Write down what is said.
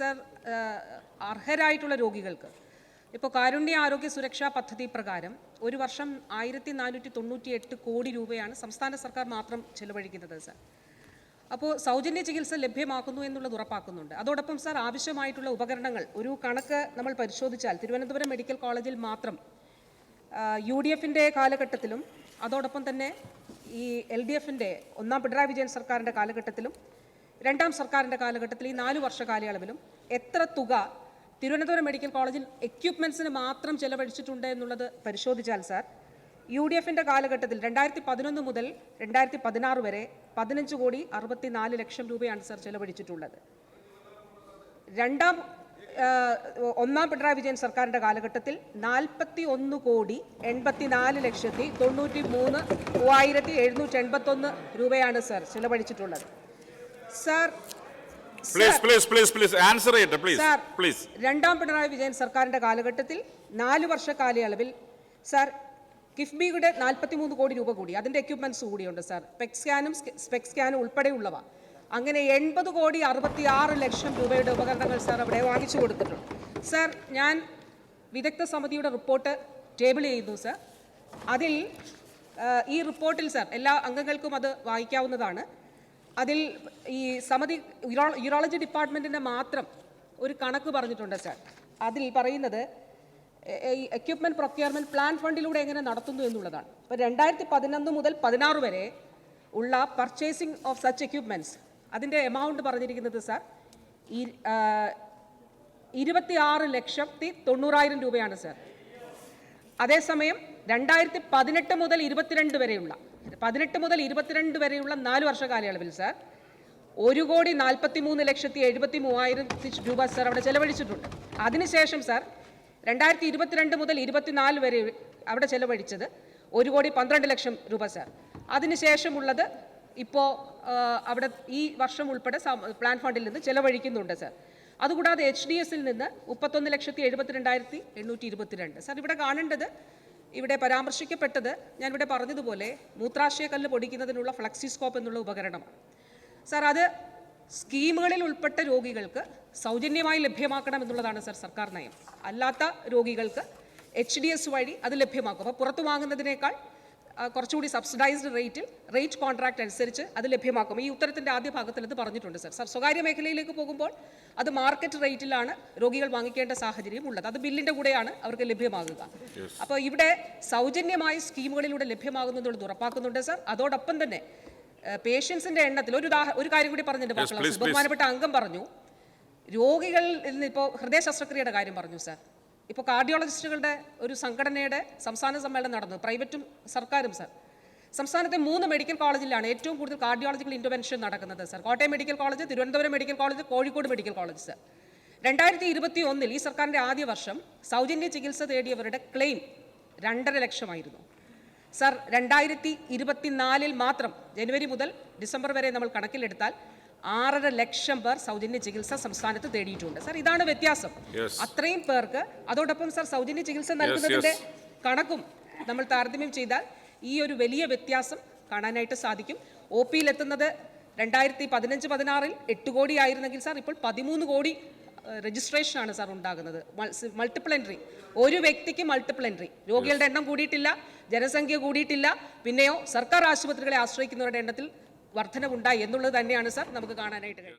Sir അർഹരായിട്ടുള്ള രോഗികൾക്ക്. ഇപ്പോൾ കാരുണ്യ ആരോഗ്യ സുരക്ഷാ പദ്ധതി പ്രകാരം ഒരു വർഷം ആയിരത്തി നാനൂറ്റി തൊണ്ണൂറ്റി എട്ട് കോടി രൂപയാണ് സംസ്ഥാന സർക്കാർ മാത്രം ചെലവഴിക്കുന്നത് സർ. അപ്പോൾ സൗജന്യ ചികിത്സ ലഭ്യമാക്കുന്നു എന്നുള്ളത് ഉറപ്പാക്കുന്നുണ്ട്. അതോടൊപ്പം സാർ ആവശ്യമായിട്ടുള്ള ഉപകരണങ്ങൾ ഒരു കണക്ക് നമ്മൾ പരിശോധിച്ചാൽ തിരുവനന്തപുരം മെഡിക്കൽ കോളേജിൽ മാത്രം യു ഡി എഫിന്റെ കാലഘട്ടത്തിലും അതോടൊപ്പം തന്നെ ഈ എൽ ഡി എഫിന്റെ ഒന്നാം പിണറായി വിജയൻ സർക്കാരിന്റെ കാലഘട്ടത്തിലും രണ്ടാം സർക്കാരിന്റെ കാലഘട്ടത്തിൽ ഈ നാല് വർഷ കാലയളവിലും എത്ര തുക തിരുവനന്തപുരം മെഡിക്കൽ കോളേജിൽ എക്യുപ്മെൻസിന് മാത്രം ചെലവഴിച്ചിട്ടുണ്ട് എന്നുള്ളത് പരിശോധിച്ചാൽ സാർ യു ഡി എഫിന്റെ കാലഘട്ടത്തിൽ രണ്ടായിരത്തി പതിനൊന്ന് മുതൽ രണ്ടായിരത്തി പതിനാറ് വരെ പതിനഞ്ച് കോടി അറുപത്തി നാല് ലക്ഷം രൂപയാണ് സാർ ചെലവഴിച്ചിട്ടുള്ളത്. രണ്ടാം ഒന്നാം പിണറായി വിജയൻ സർക്കാരിന്റെ കാലഘട്ടത്തിൽ നാൽപ്പത്തി ഒന്ന് കോടി എൺപത്തി നാല് ലക്ഷത്തി തൊണ്ണൂറ്റി മൂന്ന് മൂവായിരത്തി എഴുന്നൂറ്റി എൺപത്തൊന്ന് രൂപയാണ് sir ചെലവഴിച്ചിട്ടുള്ളത്. Sir please please please please answer ചെയ്യട്ടെ പ്ലീസ് സാർ പ്ലീസ് രണ്ടാം പിണറായി വിജയൻ സർക്കാരിന്റെ കാലഘട്ടത്തിൽ നാല് വർഷ കാലയളവിൽ സാർ കിഫ്ബിയുടെ നാൽപ്പത്തി മൂന്ന് കോടി രൂപ കൂടി അതിന്റെ എക്യുപ്മെന്റ്സ് കൂടിയുണ്ട് സാർ. പെക് സ്കാനും സ്പെക് സ്കാനും ഉൾപ്പെടെയുള്ളവ. അങ്ങനെ എൺപത് കോടി അറുപത്തി ആറ് ലക്ഷം രൂപയുടെ ഉപകരണങ്ങൾ സാർ അവിടെ വാങ്ങിച്ചു കൊടുത്തിട്ടുണ്ട്. സാർ ഞാൻ വിദഗ്ധ സമിതിയുടെ റിപ്പോർട്ട് ടേബിൾ ചെയ്യുന്നു സാർ. അതിൽ ഈ റിപ്പോർട്ടിൽ സാർ എല്ലാ അംഗങ്ങൾക്കും അത് വായിക്കാവുന്നതാണ്. അതിൽ ഈ സമിതി യൂറോ- യൂറോളജി ഡിപ്പാർട്ട്മെന്റിന്റെ മാത്രം ഒരു കണക്ക് പറഞ്ഞിട്ടുണ്ട് സാർ. അതിൽ പറയുന്നത് ഈ എക്യുപ്മെന്റ് പ്രൊക്യൂർമെന്റ് പ്ലാൻ ഫണ്ടിലൂടെ എങ്ങനെ നടത്തുന്നു എന്നുള്ളതാണ്. ഇപ്പോൾ രണ്ടായിരത്തി പതിനൊന്ന് മുതൽ പതിനാറ് വരെ ഉള്ള പർച്ചേസിംഗ് ഓഫ് സച്ച് എക്യുപ്മെന്റ്സ് അതിന്റെ എമൗണ്ട് പറഞ്ഞിരിക്കുന്നത് സാർ ഈ ഇരുപത്തിയാറ് ലക്ഷത്തി തൊണ്ണൂറായിരം രൂപയാണ് സാർ. അതേസമയം രണ്ടായിരത്തി പതിനെട്ട് മുതൽ ഇരുപത്തിരണ്ട് വരെയുള്ള പതിനെട്ട് മുതൽ ഇരുപത്തിരണ്ട് വരെയുള്ള നാല് വർഷ കാലയളവിൽ സാർ. ഒരു കോടി നാൽപ്പത്തി മൂന്ന് ലക്ഷത്തി എഴുപത്തി മൂവായിരത്തി രൂപ സാർ അവിടെ ചെലവഴിച്ചിട്ടുണ്ട്. അതിനുശേഷം സാർ രണ്ടായിരത്തി ഇരുപത്തിരണ്ട് മുതൽ ഇരുപത്തിനാല് വരെ അവിടെ ചെലവഴിച്ചത് ഒരു കോടി പന്ത്രണ്ട് ലക്ഷം രൂപ സാർ. അതിനുശേഷമുള്ളത് ഇപ്പോൾ അവിടെ ഈ വർഷം ഉൾപ്പെടെ പ്ലാൻ ഫണ്ടിൽ നിന്ന് ചെലവഴിക്കുന്നുണ്ട് സാർ. അതുകൂടാതെ എച്ച് ഡി എസിൽ നിന്ന് മുപ്പത്തൊന്ന് ലക്ഷത്തി എഴുപത്തിരണ്ടായിരത്തി എണ്ണൂറ്റി ഇരുപത്തിരണ്ട്. സാർ ഇവിടെ കാണേണ്ടത് ഇവിടെ പരാമർശിക്കപ്പെട്ടത് ഞാനിവിടെ പറഞ്ഞതുപോലെ മൂത്രാശയക്കല്ല് പൊടിക്കുന്നതിനുള്ള ഫ്ലക്സിസ്കോപ്പ് എന്നുള്ള ഉപകരണമാണ് സാർ അത് സ്കീമുകളിൽ ഉൾപ്പെട്ട രോഗികൾക്ക് സൗജന്യമായി ലഭ്യമാക്കണം എന്നുള്ളതാണ് സാർ സർക്കാർ നയം. അല്ലാത്ത രോഗികൾക്ക് എച്ച് ഡി എസ് വഴി അത് ലഭ്യമാക്കും. അപ്പോൾ പുറത്തു വാങ്ങുന്നതിനേക്കാൾ കുറച്ചുകൂടി സബ്സിഡൈസ്ഡ് റേറ്റിൽ റേറ്റ് കോൺട്രാക്ട് അനുസരിച്ച് അത് ലഭ്യമാക്കും. ഈ ഉത്തരത്തിന്റെ ആദ്യ ഭാഗത്തിൽ അത് പറഞ്ഞിട്ടുണ്ട് സാർ സർ സ്വകാര്യ മേഖലയിലേക്ക് പോകുമ്പോൾ അത് മാർക്കറ്റ് റേറ്റിലാണ് രോഗികൾ വാങ്ങിക്കേണ്ട സാഹചര്യം ഉള്ളത്. അത് ബില്ലിന്റെ കൂടെയാണ് അവർക്ക് ലഭ്യമാകുക. അപ്പോൾ ഇവിടെ സൗജന്യമായ സ്കീമുകളിലൂടെ ലഭ്യമാകുന്നത് ഉറപ്പാക്കുന്നുണ്ട് സാർ അതോടൊപ്പം തന്നെ പേഷ്യൻസിന്റെ എണ്ണത്തിൽ ഒരു ഒരു കാര്യം കൂടി പറഞ്ഞിട്ടുണ്ട്. ബഹുമാനപ്പെട്ട അംഗം പറഞ്ഞു. രോഗികളിൽ നിന്ന് ഇപ്പോൾ ഹൃദയ ശസ്ത്രക്രിയയുടെ കാര്യം പറഞ്ഞു സാർ ഇപ്പോൾ കാർഡിയോളജിസ്റ്റുകളുടെ ഒരു സംഘടനയുടെ സംസ്ഥാന സമ്മേളനം നടന്നു. പ്രൈവറ്റും സർക്കാരും സാർ സംസ്ഥാനത്തെ മൂന്ന് മെഡിക്കൽ കോളേജിലാണ് ഏറ്റവും കൂടുതൽ കാർഡിയോളജിക്കൽ ഇന്റർവെൻഷൻ നടക്കുന്നത് sir Kottayam medical college Thiruvananthapuram medical college Kozhikode medical college sir രണ്ടായിരത്തി ഇരുപത്തി ഒന്നിൽ ഈ സർക്കാരിന്റെ ആദ്യ വർഷം സൗജന്യ ചികിത്സ തേടിയവരുടെ ക്ലെയിം രണ്ടര ലക്ഷമായിരുന്നു. സർ രണ്ടായിരത്തി ഇരുപത്തിനാലിൽ മാത്രം ജനുവരി മുതൽ ഡിസംബർ വരെ നമ്മൾ കണക്കിലെടുത്താൽ ആറര ലക്ഷം പേർ സൗജന്യ ചികിത്സ സംസ്ഥാനത്ത് തേടിയിട്ടുണ്ട്. സർ ഇതാണ് വ്യത്യാസം. അത്രയും പേർക്ക് അതോടൊപ്പം സർ സൗജന്യ ചികിത്സ നൽകുന്നതിന്റെ കണക്കും നമ്മൾ താരതമ്യം ചെയ്താൽ ഈ ഒരു വലിയ വ്യത്യാസം കാണാനായിട്ട് സാധിക്കും. ഒ പിയിൽ എത്തുന്നത് രണ്ടായിരത്തി പതിനഞ്ച് പതിനാറിൽ എട്ട് കോടി ആയിരുന്നെങ്കിൽ സാർ ഇപ്പോൾ പതിമൂന്ന് കോടി രജിസ്ട്രേഷൻ ആണ് സാർ ഉണ്ടാകുന്നത്. മൾട്ടിപ്പിൾ എൻട്രി ഒരു വ്യക്തിക്ക് മൾട്ടിപ്പിൾ എൻട്രി രോഗികളുടെ എണ്ണം കൂടിയിട്ടില്ല ജനസംഖ്യ കൂടിയിട്ടില്ല. പിന്നെയോ സർക്കാർ ആശുപത്രികളെ ആശ്രയിക്കുന്നവരുടെ എണ്ണത്തിൽ വർധനവുണ്ടായി എന്നുള്ളത് തന്നെയാണ് സാർ നമുക്ക് കാണാനായിട്ട് കഴിയും